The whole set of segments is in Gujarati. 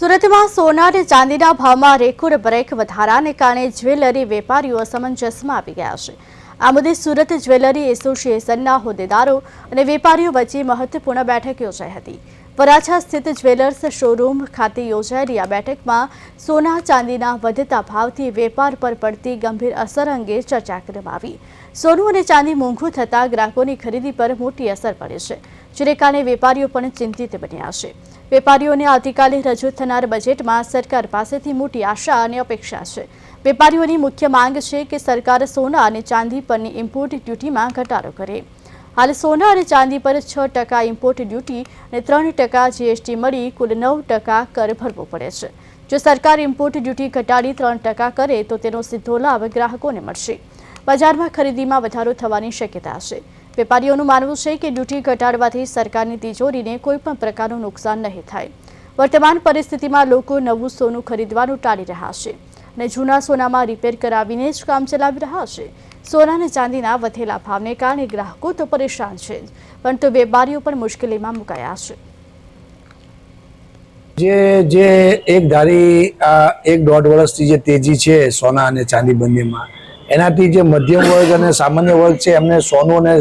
સુરતમાં સોના અને ચાંદીના ભાવમાં રેકોર્ડ બ્રેક વધારાને કારણે જ્વેલરી વેપારીઓ અસમંજસમાં આવી ગયા છે. આ મુદ્દે સુરત જ્વેલરી એસોસિએશનના હોદ્દેદારો અને વેપારીઓ વચ્ચે મહત્વપૂર્ણ બેઠક યોજાઈ હતી. વરાછા સ્થિત જ્વેલર્સ શોરૂમ ખાતે યોજાયેલી આ બેઠકમાં સોના ચાંદીના વધતા ભાવથી વેપાર પર પડતી ગંભીર અસર અંગે ચર્ચા કરવામાં આવી. સોનું અને ચાંદી મોંઘું થતાં ગ્રાહકોની ખરીદી પર મોટી અસર પડે છે, જેને કારણે વેપારીઓ પણ ચિંતિત બન્યા છે. વેપારીઓને આવતીકાલે રજૂ થનાર બજેટમાં સરકાર પાસેથી મોટી આશા અને અપેક્ષા છે. વેપારીઓની મુખ્ય માંગ છે કે સરકાર સોના અને ચાંદી પરની ઇમ્પોર્ટ ડ્યુટીમાં ઘટાડો કરે. હાલ સોના અને ચાંદી પર છ ટકા ઇમ્પોર્ટ ડ્યુટી અને ત્રણ ટકા જીએસટી મળી કુલ નવ ટકા કર ભરવો પડે છે. જો સરકાર ઇમ્પોર્ટ ડ્યુટી ઘટાડી ત્રણ ટકા કરે તો તેનો સીધો લાભ ગ્રાહકોને મળશે. બજારમાં ખરીદીમાં વધારો થવાની શક્યતા છે. વેપારીઓનું માનવું છે કે ડ્યુટી ઘટાડવાથી સરકારની તિજોરીને કોઈપણ પ્રકારનું નુકસાન નહીં થાય. વર્તમાન પરિસ્થિતિમાં લોકો નવું સોનું ખરીદવાનું ટાળી રહ્યા છે અને જૂના સોનામાં રિપેર કરાવીને જ કામ ચલાવી રહ્યા છે. સોના અને ચાંદીના વધેલા ભાવને કારણે ગ્રાહકો તો પરેશાન છે પરંતુ વેપારીઓ પણ મુશ્કેલીમાં મુકાયા છે. જે જે એક ધારી એક દોઢ વર્ષથી જે તેજી છે સોના અને ચાંદી બંનેમાં એનાથી જે મધ્યમ વર્ગ અને સામાન્ય વર્ગ છે, એમને સોનું અને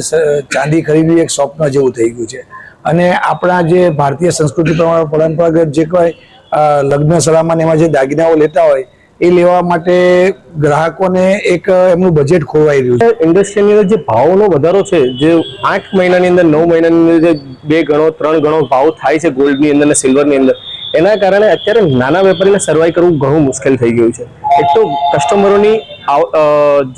ચાંદી ખરીદવી એક સ્વપ્ન જેવું થઈ ગયું છે. અને આપણા જે ભારતીય સંસ્કૃતિ પ્રમાણે પરંપરાગત જે કોઈ લગ્ન સલામાન એમાં જે દાગીનાઓ લેતા હોય, એ લેવા માટે ગ્રાહકોને એક એમનું બજેટ ખોવાઈ રહ્યું છે. ઇન્ડસ્ટ્રીની અંદર જે ભાવનો વધારો છે, જે આઠ મહિનાની અંદર, નવ મહિનાની અંદર જે બે ગણો, ત્રણ ગણો ભાવ થાય છે ગોલ્ડની અંદર અને સિલ્વરની અંદર, એના કારણે અત્યારે નાના વેપારીને સર્વાઈવ કરવું ઘણું મુશ્કેલ થઈ ગયું છે. એક તો કસ્ટમરોની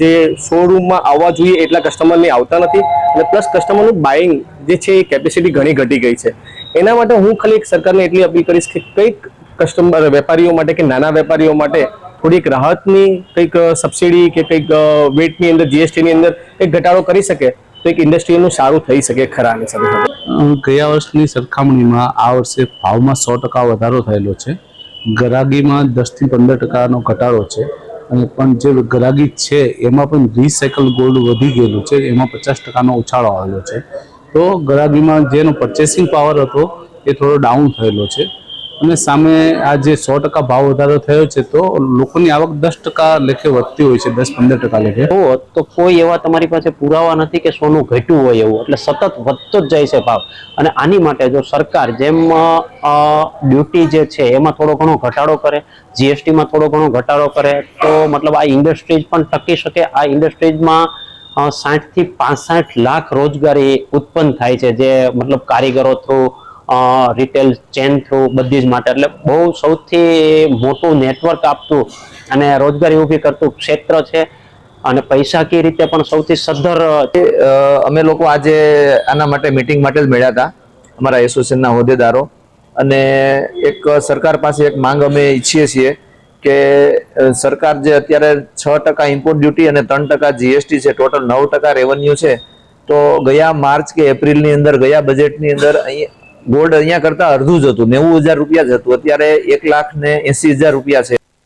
જે શોરૂમમાં આવવા જોઈએ એટલા કસ્ટમરની આવતા નથી અને પ્લસ કસ્ટમરનું બાઇંગ જે છે એ કેપેસિટી ઘણી ઘટી ગઈ છે. એના માટે હું ખાલી એક સરકારને એટલી અપીલ કરીશ કે કંઈક કસ્ટમર વેપારીઓ માટે કે નાના વેપારીઓ માટે થોડીક રાહતની, કંઈક સબસિડી કે કંઈક વેટની અંદર જીએસટીની અંદર એક ઘટાડો કરી શકે તો એક ઇન્ડસ્ટ્રીનું સારું થઈ શકે ખરાની સાથે ગયા વર્ષની સરખામણીમાં આ વર્ષે ભાવમાં સો ટકા વધારો થયેલો છે. ગરાગીમાં દસથી પંદર ટકાનો ઘટાડો છે. અને પણ જે ગરાગી છે, એમાં પણ રિસાયકલ ગોલ્ડ વધી ગયેલું છે. એમાં પચાસ ટકાનો ઉછાળો આવેલો છે. તો ગરાગીમાં જેનો પરચેસિંગ પાવર હતો, એ થોડો ડાઉન થયેલો છે. અને સામે આ જે સો ટકા ભાવ વધારો થયો છે, તો લોકોની આવક દસ ટકા લેખે વધતી હોય છે, દસ પંદર ટકા લેખે. જુઓ તો કોઈ એવા તમારી પાસે પુરાવા નથી કે સોનું ઘટ્યું હોય એવું, એટલે સતત વધતો જ જાય છે ભાવ. અને આની માટે જો સરકાર જેમ ડ્યુટી જે છે, એમાં થોડો ઘણો ઘટાડો કરે, જીએસટીમાં થોડો ઘણો ઘટાડો કરે, તો મતલબ આ ઇન્ડસ્ટ્રીઝ પણ ટકી શકે. આ ઇન્ડસ્ટ્રીઝમાં સાઠથી પાંસઠ લાખ રોજગારી ઉત્પન્ન થાય છે, જે મતલબ કારીગરો થ્રુ રિટેલ ચેન થ્રુ બધી જ માટે. એટલે બહુ સૌથી મોટું નેટવર્ક આપતું અને રોજગારી ઊભી કરતું ક્ષેત્ર છે. અને પૈસાકીય રીતે પણ સૌથી સદ્ધર અમે લોકો આજે આના માટે મીટિંગ માટે જ મળ્યા હતા, અમારા એસોસિએશનના હોદ્દેદારો. અને એક સરકાર પાસે એક માંગ અમે ઈચ્છીએ છીએ કે સરકાર જે અત્યારે છ ટકા ઇમ્પોર્ટ ડ્યુટી અને ત્રણ ટકા જીએસટી છે ટોટલ નવ ટકા રેવન્યુ છે, તો ગયા માર્ચ કે એપ્રિલની અંદર, ગયા બજેટની અંદર અહીં ગોલ્ડ અહીંયા કરતા અડધું જ હતું, નેવું હજાર રૂપિયા જ હતું. અત્યારે એક લાખ ને એસી હજાર રૂપિયા છે.